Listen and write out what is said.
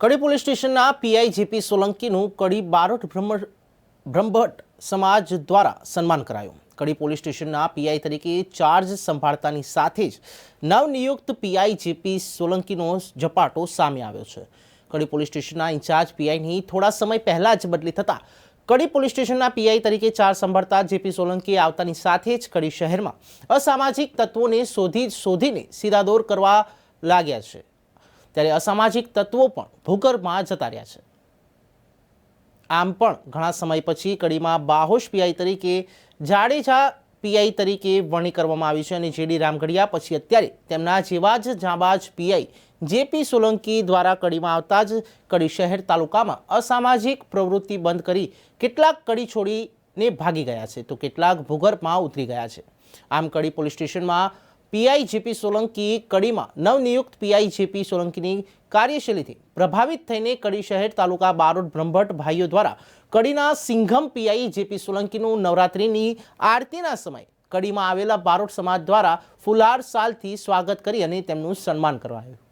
કડી police સ્ટેશનના PI JP સોલંકીનું કડી બારોટ બ્રહ્મ બ્રહ્મભટ્ટ સમાજ દ્વારા સન્માન કરાયું. કડી પોલીસ સ્ટેશનના પીઆઈ તરીકે ચાર્જ સંભાળતાની સાથે જ નવનિયુક્ત પીઆઈ જેપી સોલંકીનો ઝપાટો સામે આવ્યો છે. કડી પોલીસ સ્ટેશનના ઇન્ચાર્જ પીઆઈની થોડા સમય પહેલાં જ બદલી થતાં કડી પોલીસ સ્ટેશનના પીઆઈ તરીકે ચાર્જ સંભાળતા જેપી સોલંકી આવતાની સાથે જ કડી શહેરમાં અસામાજિક તત્વોને શોધી શોધીને સીધાદોર કરવા લાગ્યા છે. ત્યારે અસામાજિક તત્વો પણ ભૂગર્ભમાં જતા રહ્યા છે. આમ પણ ઘણા સમય પછી કડીમાં બાહોશ પીઆઈ તરીકે, જાડેજા પીઆઈ તરીકે વરણી કરવામાં આવી છે અને જેડી રામગઢિયા પછી અત્યારે તેમના જેવા જ જાંબાજ પીઆઈ જેપી સોલંકી દ્વારા કડીમાં આવતા જ કડી શહેર તાલુકામાં અસામાજિક પ્રવૃત્તિ બંધ કરી કેટલાક કડી છોડીને ભાગી ગયા છે. તો કેટલાક ભૂગર્ભમાં ઉતરી ગયા છે. આમ કડી પોલીસ સ્ટેશનમાં પીઆઈ જેપી સોલંકી કડીમાં નવનિયુક્ત પીઆઈ જેપી સોલંકીની કાર્યશૈલીથી પ્રભાવિત થઈને કડી શહેર તાલુકા બારોટ બ્રહ્મભટ્ટ ભાઈઓ દ્વારા કડીના સિંઘમ પીઆઈ જેપી સોલંકીનું નવરાત્રિની આરતીના સમયે કડીમાં આવેલા બારોટ સમાજ દ્વારા ફુલાર સાલથી સ્વાગત કરી અને તેમનું સન્માન કરાયું